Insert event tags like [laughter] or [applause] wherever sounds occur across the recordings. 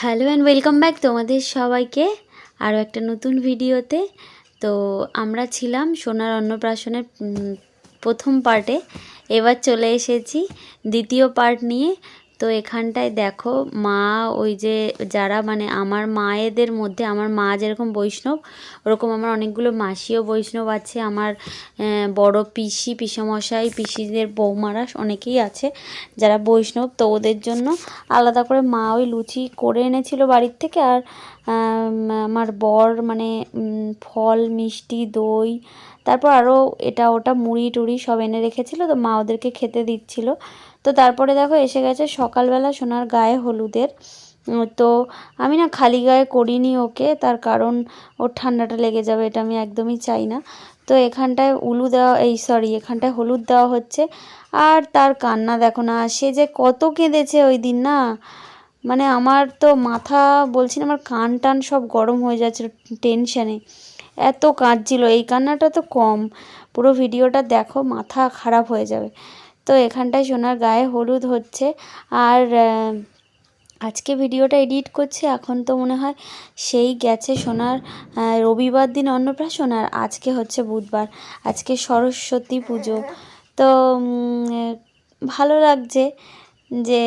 Hello and welcome back তোমাদের সবাইকে আরও একটা নতুন ভিডিওতে। তো আমরা ছিলাম সোনার অন্নপ্রাশনের প্রথম পার্টে এবার চলে এসেছি দ্বিতীয় পার্ট নিয়ে। তো এখানটায় দেখো মা, ওই যে যারা মানে আমার মায়েদের মধ্যে, আমার মা যেরকম বৈষ্ণব, ওরকম আমার অনেকগুলো মাসিও বৈষ্ণব আছে, আমার বড় পিসি, পিসমশাই, পিসিদের বৌমারা অনেকেই আছে যারা বৈষ্ণব, তো ওদের জন্য আলাদা করে মা ওই লুচি করে এনেছিল বাড়ির থেকে আর আমার বর মানে ফল, মিষ্টি, দই তারপর আরও এটা ওটা মুড়ি টুড়ি সব এনে রেখেছিল, তো মা ওদেরকে খেতে দিচ্ছিল। তো তারপরে দেখো এসে গেছে সকালবেলা সোনার গায়ে হলুদের। তো আমি না খালি গায়ে করিনি ওকে, তার কারণ ওর ঠান্ডাটা লেগে যাবে এটা আমি একদমই চাই না। তো এখানটায় উলু দেওয়া, এই সরি এখানটায় হলুদ দেওয়া হচ্ছে। আর তার কান্না দেখো না, সে যে কত কেঁদেছে ওই দিন না। মানে আমার তো মাথা, বলছি না, আমার কান টান সব গরম হয়ে যাচ্ছিল টেনশানে। এত কাঁদছিল, এই কান্নাটা তো কম। পুরো ভিডিওটা দেখো, মাথা খারাপ হয়ে যাবে। তো এখানটায় সোনার গায়ে হলুদ হচ্ছে। আর আজকে ভিডিওটা এডিট করছে, এখন তো মনে হয় সেই গেছে সোনার রবিবার দিন অন্নপ্রাশন আর আজকে হচ্ছে বুধবার। আজকে সরস্বতী পুজো। তো ভালো লাগছে যে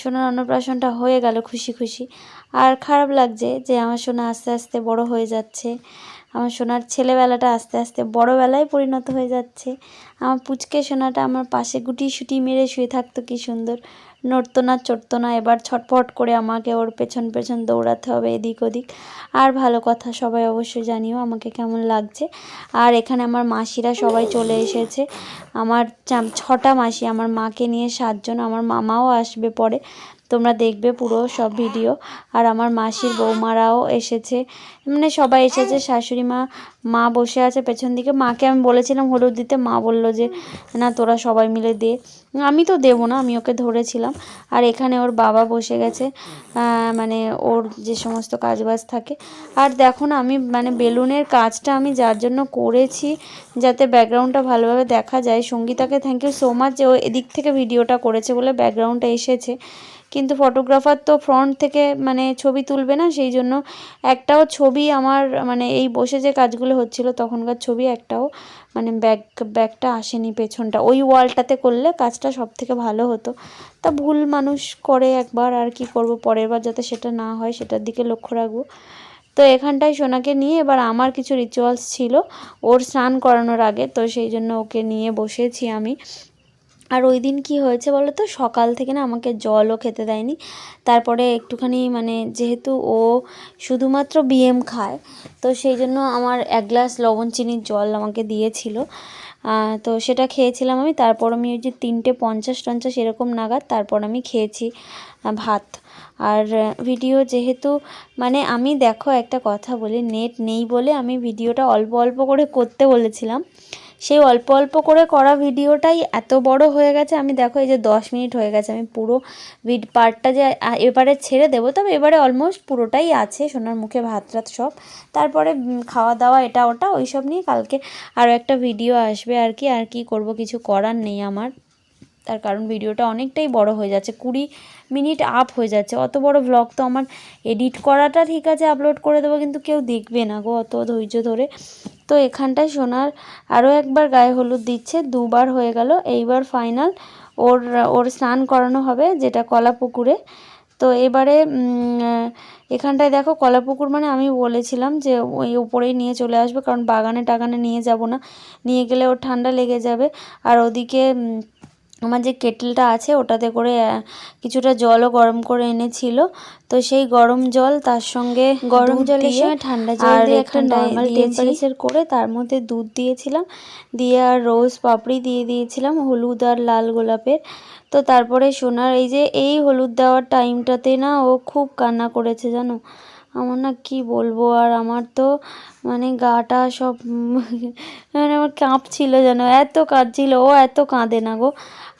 সোনার অন্নপ্রাশনটা হয়ে গেল খুশি খুশি। আর খারাপ লাগছে যে, আমার সোনা আস্তে আস্তে বড় হয়ে যাচ্ছে। আমার সোনার ছেলেবেলাটা আস্তে আস্তে বড়বেলায় পরিণত হয়ে যাচ্ছে। আমার পুচকে সোনাটা আমার পাশে গুটি সুটি মেরে শুয়ে থাকতো, কি সুন্দর। নড়তো না, চড়তো না, এবার ছটফট করে আমাকে ওর পেছন পেছন দৌড়াতে হবে এদিক ওদিক। আর ভালো কথা, সবাই অবশ্যই জানিও আমাকে কেমন লাগছে। আর এখানে আমার মাসিরা সবাই চলে এসেছে। আমার ছটা মাসি, আমার মাকে নিয়ে সাতজন, আমার মামাও আসবে পরে। তোমরা দেখবে পুরো সব ভিডিও। আর আমার মাসির বৌমারাও এসেছে। মানে সবাই এসেছে, শাশুড়ি মা মা বসে আছে পেছন দিকে। মাকে আমি বলেছিলাম হলুদ দিতে, মা বলল যে, না, তোরা সবাই মিলে দে। আমি তো দেবো না, আমি ওকে ধরেছিলাম। আর এখানে ওর বাবা বসে গেছে মানে ওর যে সমস্ত কাজবাজ থাকে। আর দেখো না, আমি মানে বেলুনের কাজটা আমি যার জন্য করেছি, যাতে ব্যাকগ্রাউন্ডটা ভালোভাবে দেখা যায়। সঙ্গীতাকে থ্যাংক ইউ সো মাচ যে ও এদিক থেকে ভিডিওটা করেছে বলে ব্যাকগ্রাউন্ডটা এসেছে। কিন্তু ফটোগ্রাফার তো ফ্রন্ট থেকে মানে ছবি তুলবে না, সেই জন্য একটাও ছবি আমার মানে এই বসে যে কাজগুলো হচ্ছিল তখনকার ছবি একটাও মানে ব্যাক ব্যাগটা আসেনি পেছনটা। ওই ওয়ালটাতে করলে কাজটা সব থেকে ভালো হতো। তা ভুল মানুষ করে একবার আর কি করব, পরের বার যাতে সেটা না হয় সেটার দিকে লক্ষ্য রাখব। তো এখানটায় সোনাকে নিয়ে এবার আমার কিছু রিচুয়ালস ছিল, ওর স্নান করানোর আগে, তো সেই জন্য ওকে নিয়ে বসেছি আমি। আর ওই দিন কি হয়েছে বলো তো সকাল থেকে না আমাকে জলও খেতে দেয়নি। তারপরে একটুখানি মানে যেহেতু ও শুধুমাত্র বিএম খায়, তো সেই জন্য আমার এক গ্লাস লবণ চিনির জল আমাকে দিয়েছিল। তো সেটা খেয়েছিলাম আমি। তারপর আমি ওই যে তিনটে পঞ্চাশ টঞ্চাশ এরকম নাগাদ তারপর আমি খেয়েছি ভাত। আর ভিডিও যেহেতু মানে আমি দেখো একটা কথা বলি, নেট নেই বলে আমি ভিডিওটা অল্প অল্প করে করতে বলেছিলাম। সেই অল্প অল্প করে করা ভিডিওটাই এত বড় হয়ে গেছে, আমি দেখো এই যে দশ মিনিট হয়ে গেছে, আমি পুরো ভিড পার্টটা যে এবারে ছেড়ে দেবো, তবে এবারে অলমোস্ট পুরোটাই আছে, সোনার মুখে ভাত রাত সব। তারপরে খাওয়া দাওয়া এটা ওটা ওই সব নিয়ে কালকে আরও একটা ভিডিও আসবে আর কি আর কি করব, কিছু করার নেই আমার। তার কারণ ভিডিওটা অনেকটাই বড় হয়ে যাচ্ছে, কুড়ি মিনিট আপ হয়ে যাচ্ছে। অত বড় ব্লগ তো আমার এডিট করাটা ঠিক আছে আপলোড করে দেবো, কিন্তু কেউ দেখবে না গো অত ধৈর্য ধরে। তো এখানটায় সোনার আরও একবার গায়ে হলুদ দিচ্ছে, দুবার হয়ে গেল। এইবার ফাইনাল ওর ওর স্নান করানো হবে, যেটা কলা পুকুরে তো এবারে এখানটায় দেখো কলা পুকুর মানে আমি বলেছিলাম যে ওই উপরেই নিয়ে চলে আসবে, কারণ বাগানে টাগানে নিয়ে যাব না। নিয়ে গেলে ওর ঠান্ডা লেগে যাবে। আর ওদিকে আমার যে কেটেলটা আছে ওটাতে করে কিছুটা জলও গরম করে এনেছিল। তো সেই গরম জল তার সঙ্গে গরম জলের দিয়ে সঙ্গে ঠান্ডা জল দিয়ে একটা নর্মাল টেম্পারেচার করে তার মধ্যে দুধ দিয়েছিলাম। দিয়ে আর রোজ পাপড়ি দিয়ে দিয়েছিলাম হলুদ আর লাল গোলাপের। তো তারপরে সোনার এই যে এই হলুদ দেওয়ার টাইমটাতে না ও খুব কান্না করেছে জানো? আমার না কি বলব, আর আমার তো মানে গাটা সব [laughs] মানে আমার কাঁপছিল যেন, এত কাঁদছিল, ও এত কাঁদে না গো।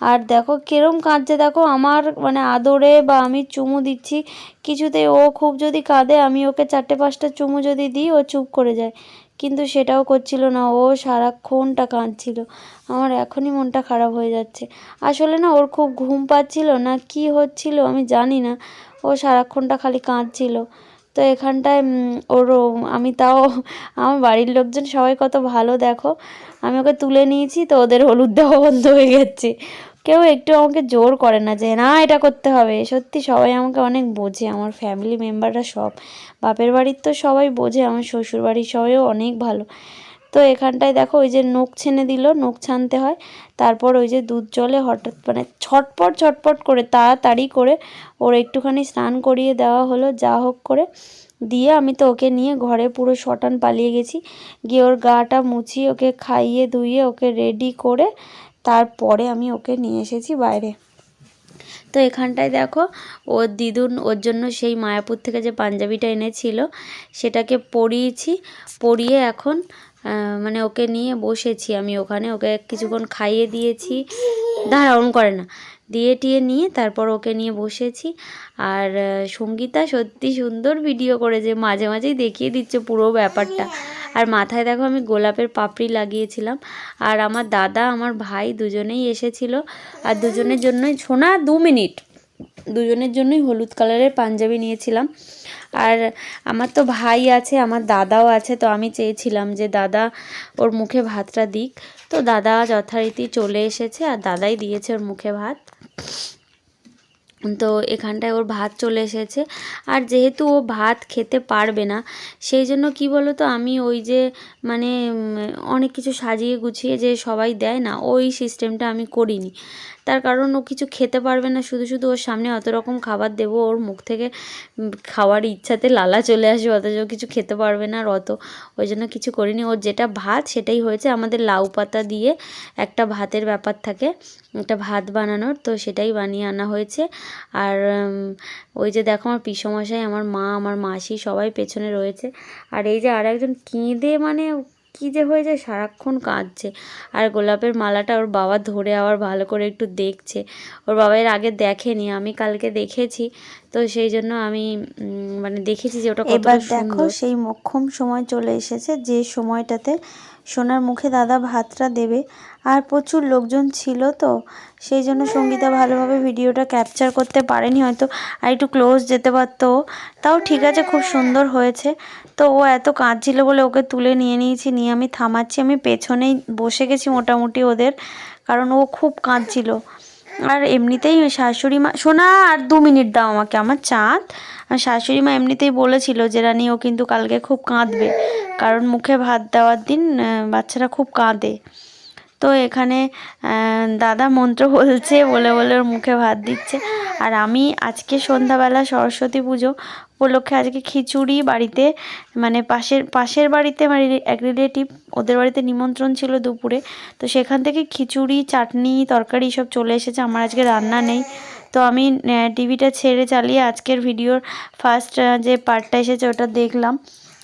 আর দেখো কিরম কাঁদছে, দেখো আমার মানে আদরে বা আমি চুমু দিচ্ছি কিছুতেই ও খুব যদি কাঁদে, আমি ওকে চারটে পাঁচটা চুমু যদি দিই, ও চুপ করে যায়। কিন্তু সেটাও করছিল না, ও সারাক্ষণটা কাঁদছিল। আমার এখনই মনটা খারাপ হয়ে যাচ্ছে। আসলে না ওর খুব ঘুম পাচ্ছিল না কি হচ্ছিল আমি জানি না, ও সারাক্ষণটা খালি কাঁদছিল। তো এখানটায় ওর আমি তাও, আমার বাড়ির লোকজন সবাই কত ভালো, দেখো। আমি ওকে তুলে নিয়েছি, তো ওদের হলুদ দেওয়া বন্ধ হয়ে গেছে। কেউ একটু আমাকে জোর করে না যে, না, এটা করতে হবে। সত্যি সবাই আমাকে অনেক বোঝে, আমার ফ্যামিলি মেম্বাররা সব। বাপের বাড়ির তো সবাই বোঝে, আমার শ্বশুর বাড়ির সবাইও অনেক ভালো। তো এখানটায় দেখো ওই যে নখ ছেনে দিল, নখ ছানতে হয়। তারপর ওই যে দুধ জলে হঠাৎ মানে ছটপট ছটপট করে তাড়াতাড়ি করে ওর একটুখানি স্নান করিয়ে দেওয়া হলো, যা হোক করে। দিয়ে আমি তো ওকে নিয়ে ঘরে পুরো শটান পালিয়ে গেছি। গিয়ে ওর গাটা মুছিয়ে ওকে খাইয়ে ধুইয়ে ওকে রেডি করে তারপরে আমি ওকে নিয়ে এসেছি বাইরে। তো এখানটায় দেখো, ওর দিদুন ওর জন্য সেই মায়াপুর থেকে যে পাঞ্জাবিটা এনেছিল, সেটাকে পরিয়েছি। পরিয়ে এখন মানে ওকে নিয়ে বসেছি আমি ওখানে। ওকে কিছুক্ষণ খাইয়ে দিয়েছি। দাঁড়া, অন করে না। দিয়ে টিয়ে নিয়ে তারপর ওকে নিয়ে বসেছি। আর সঙ্গীতা সত্যি সুন্দর ভিডিও করেছে। মাঝে মাঝেই দেখিয়ে দিচ্ছে পুরো ব্যাপারটা। আর মাথায় দেখো আমি গোলাপের পাপড়ি লাগিয়েছিলাম। আর আমার দাদা, আমার ভাই দুজনেই এসেছিল। আর দুজনের জন্যই শোনা দু মিনিট। দুজনের জন্যই হলুদ কালারের পাঞ্জাবি নিয়েছিলাম। আর আমার তো ভাই আছে, আমার দাদাও আছে, তো আমি চেয়েছিলাম যে দাদা ওর মুখে ভাতটা দিক। তো দাদা যথারীতি চলে এসেছে আর দাদাই দিয়েছে ওর মুখে ভাত। তো এখানটায় ওর ভাত চলে এসেছে। আর যেহেতু ও ভাত খেতে পারবে না, সেই জন্য কি বলো তো আমি ওই যে মানে অনেক কিছু সাজিয়ে গুছিয়ে যে সবাই দেয় না, ওই সিস্টেমটা আমি করিনি। তার কারণ ও কিছু খেতে পারবে না, শুধু শুধু ওর সামনে অত রকম খাবার দেবো, ওর মুখ থেকে খাওয়ার ইচ্ছাতে লালা চলে আসবে, অথচ কিছু খেতে পারবে না আর অত। ওই জন্য কিছু করিনি। ওর যেটা ভাত, সেটাই হয়েছে আমাদের লাউ পাতা দিয়ে একটা ভাতের ব্যাপার থাকে। একটা ভাত বানানোর তো সেটাই বানিয়ে আনা হয়েছে। আর ওই যে দেখো আমার পিসমশাই আমার মা আমার মাসি সবাই পেছনে রয়েছে। আর এই যে আর একজন কেঁদে মানে কী যে হয়ে যায় সারাক্ষণ কাঁদছে। আর গোলাপের মালাটা ওর বাবা ধরে আবার ভালো করে একটু দেখছে। ওর বাবা এর আগে দেখেনি আমি কালকে দেখেছি। তো সেই জন্য আমি মানে দেখেছি যে ওটা এবার দেখো সেই মক্ষম সময় চলে এসেছে যে সময়টাতে সোনার মুখে দাদা ভাতটা দেবে। আর প্রচুর লোকজন ছিল তো, সেই জন্য সঙ্গীতা ভালোভাবে ভিডিওটা ক্যাপচার করতে পারেনি, হয়তো আর একটু ক্লোজ যেতে পারতো। তাও ঠিক আছে, খুব সুন্দর হয়েছে। তো ও এত কাঁদছিল বলে ওকে তুলে নিয়ে নিয়েছি, নিয়ে আমি থামাচ্ছি, আমি পেছনেই বসে গেছি মোটামুটি ওদের, কারণ ও খুব কাঁদছিল। আর এমনিতেই শাশুড়ি মা শোনা আর দু মিনিট দাও আমাকে, আমার চাঁদ। আর শাশুড়ি মা এমনিতেই বলেছিল যে, রানী, ও কিন্তু কালকে খুব কাঁদবে। কারণ মুখে ভাত দেওয়ার দিন বাচ্চারা খুব কাঁদে। তো এখানে দাদা মন্ত্র বলছে, বলে বলে ওর মুখে ভাত দিচ্ছে। আর আমি আজকে সন্ধ্যাবেলা সরস্বতী পুজো উপলক্ষে আজকে খিচুড়ি বাড়িতে মানে পাশের পাশের বাড়িতে রিলে- এক রিলেটিভ, ওদের বাড়িতে নিমন্ত্রণ ছিল দুপুরে। তো সেখান থেকে খিচুড়ি, চাটনি, তরকারি সব চলে এসেছে, আমার আজকে রান্না নেই। তো আমি টিভিটা ছেড়ে চালিয়ে আজকের ভিডিওর ফার্স্ট যে পার্টটা এসেছে ওটা দেখলাম।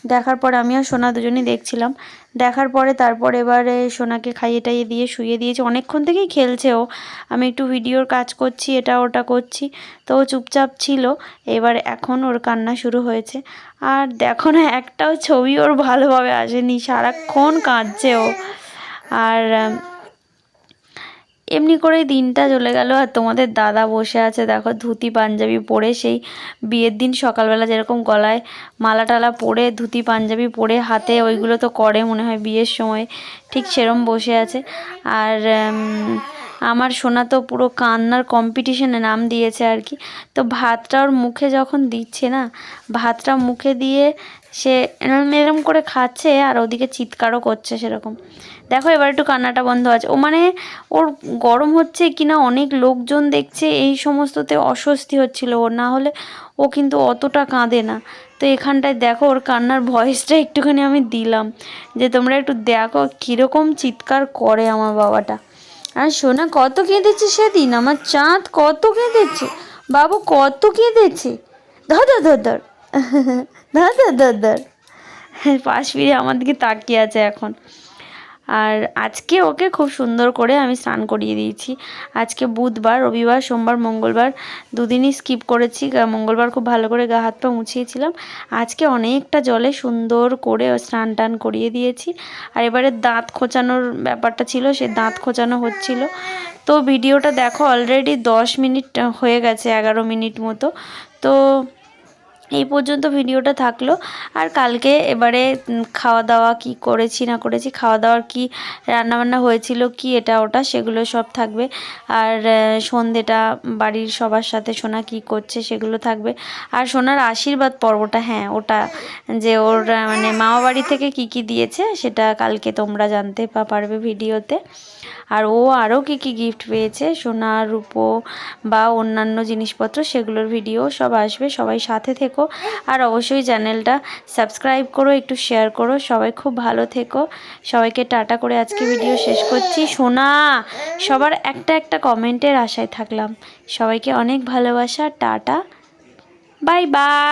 দেখার পর আমি আর সোনা দুজনেই দেখছিলাম। দেখার পরে তারপর এবারে সোনাকে খাইয়ে টাইয়ে দিয়ে শুয়ে দিয়েছি। অনেকক্ষণ থেকেই খেলছে ও। আমি একটু ভিডিওর কাজ করছি, এটা ওটা করছি। তো ও চুপচাপ ছিল। এবার এখন ওর কান্না শুরু হয়েছে। আর দেখো না, একটাও ছবি ওর ভালোভাবে আসেনি। সারাক্ষণ কাঁদছে ও। আর এমনি করেই দিনটা চলে গেল। আর তোমাদের দাদা বসে আছে, দেখো ধুতি, পাঞ্জাবি পরে সেই বিয়ের দিন সকালবেলা যেরকম গলায় মালা টালা পরে ধুতি, পাঞ্জাবি পরে হাতে ওইগুলো তো করে মনে হয় বিয়ের সময়, ঠিক সেরম বসে আছে। আর আমার সোনা তো পুরো কান্নার কম্পিটিশনে নাম দিয়েছে আর কি। তো ভাতটা ওর মুখে যখন দিচ্ছে না, ভাতটা মুখে দিয়ে সে এরম করে খাচ্ছে আর ওদিকে চিৎকারও করছে সেরকম। দেখো এবার একটু কান্নাটা বন্ধ আছে। ও মানে ওর গরম হচ্ছে কিনা অনেক লোকজন দেখছে, এই সমস্ততে অস্বস্তি হচ্ছিল ওর। না হলে ও কিন্তু অতটা কাঁদে না। তো এখানটায় দেখো ওর কান্নার ভয়েসটা একটুখানি আমি দিলাম। যে তোমরা একটু দেখো কীরকম চিৎকার করে আমার বাবাটা। আর শোনা কত কেঁদেছে সেদিন? আমার চাঁদ কত কেঁদেছে? বাবু কত কেঁদেছে? ধর ধর ধর। ধর ধর ধর ধর ধর পাশ ফিরে আমার দিকে তাকিয়ে আছে এখন। আর আজকে ওকে খুব সুন্দর করে আমি স্নান করিয়ে দিয়েছি। আজকে বুধবার, রবিবার, সোমবার, মঙ্গলবার দুদিনই স্কিপ করেছি। মঙ্গলবার খুব ভালো করে গা, হাত পা মুছিয়েছিলাম। আজকে অনেকটা জলে সুন্দর করে স্নান টান করিয়ে দিয়েছি। আর এবারে দাঁত খোঁচানোর ব্যাপারটা ছিল, সে দাঁত খোঁচানো হচ্ছিল। তো ভিডিওটা দেখো অলরেডি দশ মিনিট, হয়ে গেছে, এগারো মিনিট মতো। তো এই পর্যন্ত ভিডিওটা থাকল। আর কালকে এবারে খাওয়া দাওয়া কি করেছি, না করেছি খাওয়া দাওয়ার কি রান্নাবান্না হয়েছিল, কি এটা, ওটা, সেগুলো সব থাকবে। আর সন্ধেটা বাড়ির সবার সাথে সোনা কি করছে, সেগুলো থাকবে। আর সোনার আশীর্বাদ পর্বটা হ্যাঁ ওটা যে ওর মানে মামা বাড়ি থেকে কি কি দিয়েছে, সেটা কালকে তোমরা জানতে পারবে ভিডিওতে। আর ও আরও কী কী গিফট পেয়েছে, সোনা, রূপো বা অন্যান্য জিনিসপত্র, সেগুলোর ভিডিও সব আসবে। সবাই সাথে থেকো। আর অবশ্যই চ্যানেলটা সাবস্ক্রাইব করো, একটু শেয়ার করো। সবাই খুব ভালো থেকো। সবাইকে টাটা করে আজকে ভিডিও শেষ করছি। শোনা সবার একটা একটা কমেন্টের আশায় থাকলাম। সবাইকে অনেক ভালোবাসা। টাটা। Bye bye.